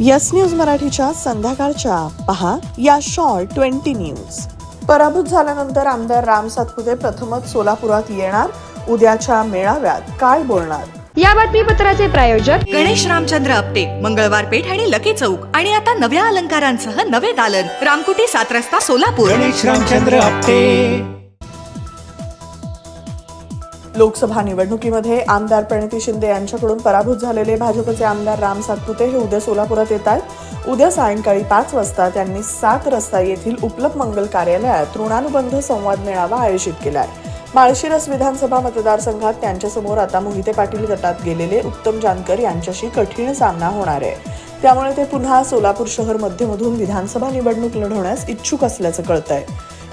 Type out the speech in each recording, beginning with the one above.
Yes news मराठीच्या संध्याकाळच्या. पहा या शॉर्ट ट्वेंटी न्यूज. पराभूत झाल्यानंतर आमदार राम सातपुते प्रथमच सोलापुरात येणार. उद्याच्या मेळाव्यात काय बोलणार? या बातमीपत्राचे प्रायोजक गणेश रामचंद्र आपटे मंगळवार पेठ आणि लकी चौक. आणि आता नव्या अलंकारांसह नवे दालन. रामकुटी सात रस्ता सोलापूर. गणेश रामचंद्र आपटे. लोकसभा निवडणुकीमध्ये आमदार प्रणिती शिंदे यांच्याकडून पराभूत झालेले भाजपचे आमदार राम सातपुते हे उद्या सोलापुरात येत आहेत. उद्या सायंकाळी पाच वाजता त्यांनी सात रस्ता येथील उपलब्ध मंगल कार्यालयात ऋणानुबंध संवाद मेळावा आयोजित केला आहे. माळशिरस विधानसभा मतदारसंघात त्यांच्यासमोर आता मोहिते पाटील गटात गेलेले उत्तम जानकर यांच्याशी कठीण सामना होणार आहे. त्यामुळे ते पुन्हा सोलापूर शहर मध्यमधून विधानसभा निवडणूक लढवण्यास इच्छुक असल्याचं कळतंय.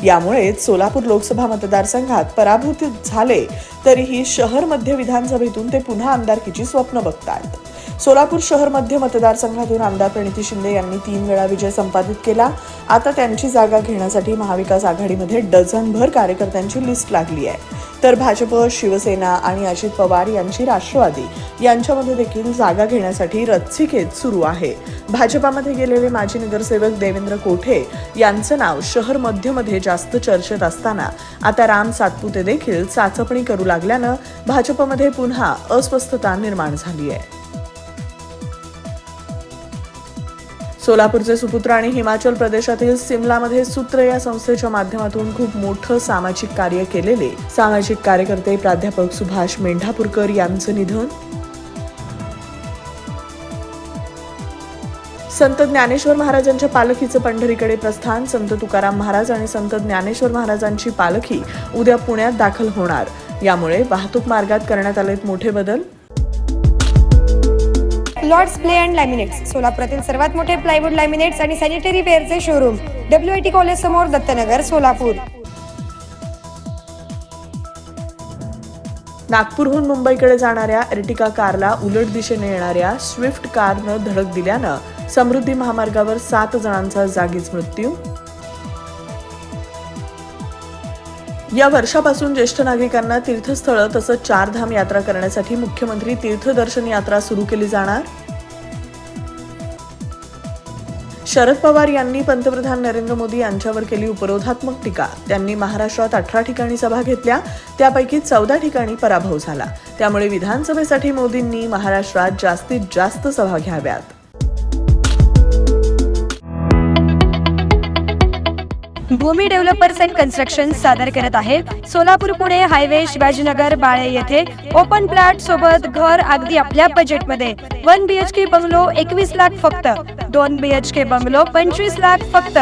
यामुळेच सोलापूर लोकसभा मतदारसंघात पराभूत झाले तरीही शहर मध्य विधानसभेतून ते पुन्हा आमदारकीची स्वप्न बघतायत. सोलापूर शहर मध्य मतदारसंघातून आमदार प्रणिती शिंदे यांनी तीन वेळा विजय संपादित केला. आता त्यांची जागा घेण्यासाठी महाविकास आघाडीमध्ये डझनभर कार्यकर्त्यांची लिस्ट लागली आहे. तर भाजप शिवसेना आणि अजित पवार यांची राष्ट्रवादी. यांच्यामध्ये देखील जागा घेण्यासाठी रच्चिकेत सुरू आहे. भाजपामध्ये गेलेले माजी नगरसेवक देवेंद्र कोठे यांचं नाव शहर मध्यमध्ये जास्त चर्चेत असताना आता राम सातपुते देखील चाचपणी करू लागल्यानं भाजपमध्ये पुन्हा अस्वस्थता निर्माण झाली आहे. सोलापूरचे सुपुत्र आणि हिमाचल प्रदेशातील सिमलामध्ये सूत्र या संस्थेच्या माध्यमातून खूप मोठं सामाजिक कार्य केलेले. सामाजिक कार्यकर्ते प्राध्यापक सुभाष मेंढापूरकर यांचं निधन. संत ज्ञानेश्वर महाराजांच्या पालखीचं पंढरीकडे प्रस्थान संत तुकाराम महाराज आणि संत ज्ञानेश्वर महाराजांची पालखी उद्या पुण्यात दाखल होणार. यामुळे वाहतूक मार्गात करण्यात आलेत मोठे बदल. लॉर्ड्स प्ले अँड लॅमिनेट्स सोलापुरातील सर्वात मोठे प्लायवूड लॅमिनेट्स आणि sanitary वेअरचे showroom W I T college समोर दत्तनगर सोलापूर. नागपूरहून मुंबईकडे जाणाऱ्या एर्टिका कारला उलट दिशेने येणाऱ्या स्विफ्ट कारनं धडक दिल्यानं समृद्धी महामार्गावर सात जणांचा जागीच मृत्यू. या वर्षापासून ज्येष्ठ नागरिकांना तीर्थस्थळं तसंच चारधाम यात्रा करण्यासाठी मुख्यमंत्री तीर्थदर्शन यात्रा सुरू केली जाणार. शरद पवार यांनी पंतप्रधान नरेंद्र मोदी यांच्यावर केली उपरोधात्मक टीका. त्यांनी महाराष्ट्रात अठरा ठिकाणी सभा घेतल्या. त्यापैकी चौदा ठिकाणी पराभव झाला. त्यामुळे विधानसभेसाठी मोदींनी महाराष्ट्रात जास्तीत जास्त सभा घ्याव्यात. भूमी डेव्हलपर्स अँड कन्स्ट्रक्शन सादर करत आहे सोलापूर पुणे हायवे शिवाजीनगर बाळे येथे. ओपन प्लॅट सोबत घर अगदी आपल्या बजेटमध्ये वन बी बंगलो एकवीस लाख फक्त. दोन बी एच के बंगलो पंचवीस लाख फक्त.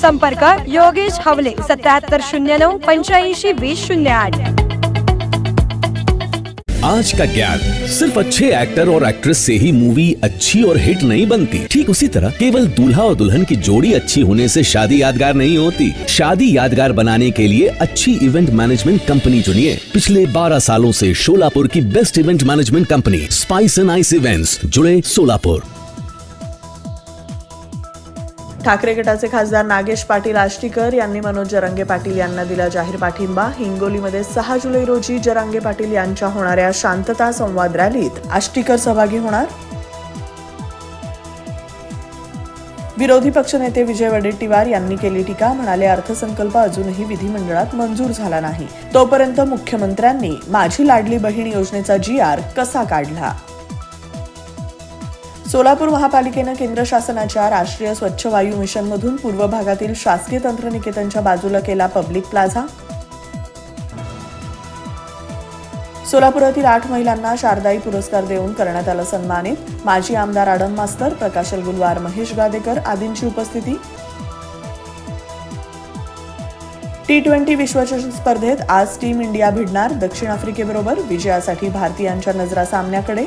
संपर्क योगेश हवले, सत्याहत्तर शून्य नऊ, पंच्याऐंशी वीस शून्य आठ. आज का ज्ञान सिर्फ़ अच्छे एक्टर और एक्ट्रेस से ही मूवी अच्छी और हिट नहीं बनती। ठीक उसी तरह केवल दूल्हा और दुल्हन की जोड़ी अच्छी होने से शादी यादगार नहीं होती। शादी यादगार बनाने के लिए अच्छी इवेंट मैनेजमेंट कंपनी चुनिए। पिछले 12 सालों से शोलापुर की best event management company spice and ice events जुड़े सोलापुर ठाकरे गटाचे खासदार नागेश पाटील आष्टीकर यांनी मनोज जरांगे पाटील यांना दिला जाहीर पाठिंबा. हिंगोलीमध्ये सहा जुलै रोजी जरांगे पाटील यांच्या होणाऱ्या शांतता संवाद रॅलीत आष्टीकर सहभागी होणार? विरोधी पक्षनेते विजय वडेट्टीवार यांनी केली टीका म्हणाले अर्थसंकल्प अजूनही विधिमंडळात मंजूर झाला नाही. तोपर्यंत मुख्यमंत्र्यांनी माझी लाडली बहीण योजनेचा जी आर कसा काढला? सोलापूर महापालिकेनं केंद्र शासनाच्या राष्ट्रीय स्वच्छ वायू मिशनमधून पूर्व भागातील शासकीय तंत्रनिकेतनच्या बाजूला केला पब्लिक प्लाझा. सोलापुरातील आठ महिलांना शारदाई पुरस्कार देऊन करण्यात आलं सन्मानित. माजी आमदार आडम मास्तर प्रकाश गुलवार महेश गादेकर आदींची उपस्थिती. टी ट्वेंटी विश्वचषक स्पर्धेत आज टीम इंडिया भिडणार दक्षिण आफ्रिकेबरोबर विजयासाठी भारतीयांच्या नजरा सामन्याकडे.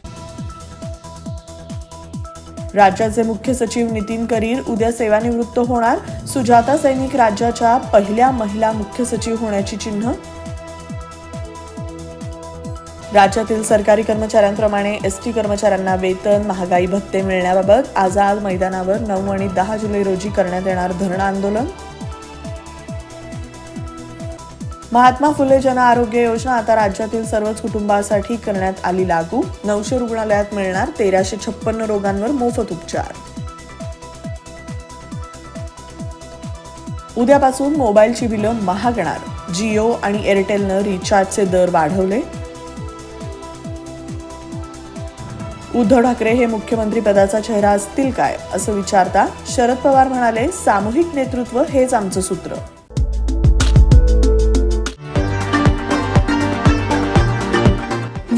राज्याचे मुख्य सचिव नितीन करीर उद्या सेवानिवृत्त होणार. सुजाता सैनिक राज्याच्या पहिल्या महिला मुख्य सचिव होण्याची चिन्ह. राज्यातील सरकारी कर्मचाऱ्यांप्रमाणे एस टी कर्मचाऱ्यांना वेतन महागाई भत्ते मिळण्याबाबत आझाद मैदानावर नऊ आणि दहा जुलै रोजी करण्यात येणार धरणं आंदोलन. महात्मा फुले जन आरोग्य योजना आता राज्यातील सर्वच कुटुंबासाठी करण्यात आली लागू. नऊशे रुग्णालयात मिळणार तेराशे छप्पन्न रोगांवर मोफत उपचार. उद्यापासून मोबाईलची बिलं महागणार. जिओ आणि एअरटेलनं रिचार्जचे दर वाढवले. उद्धव ठाकरे हे मुख्यमंत्री पदाचा चेहरा असतील काय असं विचारता शरद पवार म्हणाले सामूहिक नेतृत्व हेच आमचं सूत्र.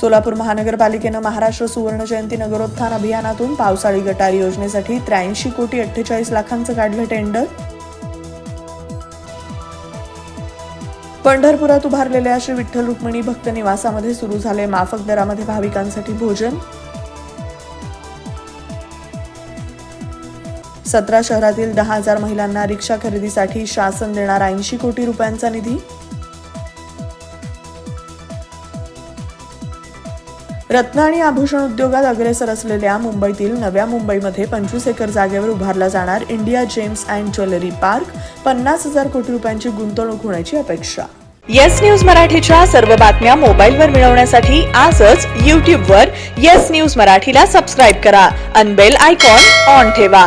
सोलापूर महानगरपालिकेनं महाराष्ट्र सुवर्ण जयंती नगरोत्थान अभियानातून पावसाळी गटार योजनेसाठी त्र्याऐंशी कोटी अठ्ठेचाळीस लाखांचं काढलं टेंडर. पंढरपुरात उभारलेल्या श्री विठ्ठल रुक्मिणी भक्त निवासामध्ये सुरू झाले माफक दरामध्ये भाविकांसाठी भोजन. सतरा शहरातील दहा हजार महिलांना रिक्षा खरेदीसाठी शासन देणार ऐंशी कोटी रुपयांचा निधी. रत्न आणि आभूषण उद्योगात अग्रेसर असलेल्या मुंबईतील नव्या मुंबईमध्ये पंचवीस एकर जागेवर उभारला जाणार India gems and jewellery park पन्नास हजार कोटी रुपयांची गुंतवणूक होण्याची अपेक्षा. येस न्यूज मराठीच्या सर्व बातम्या मोबाईलवर मिळवण्यासाठी आजच यूट्यूबवर येस न्यूज मराठीला सबस्क्राईब करा अनबेल आयकॉन ऑन ठेवा.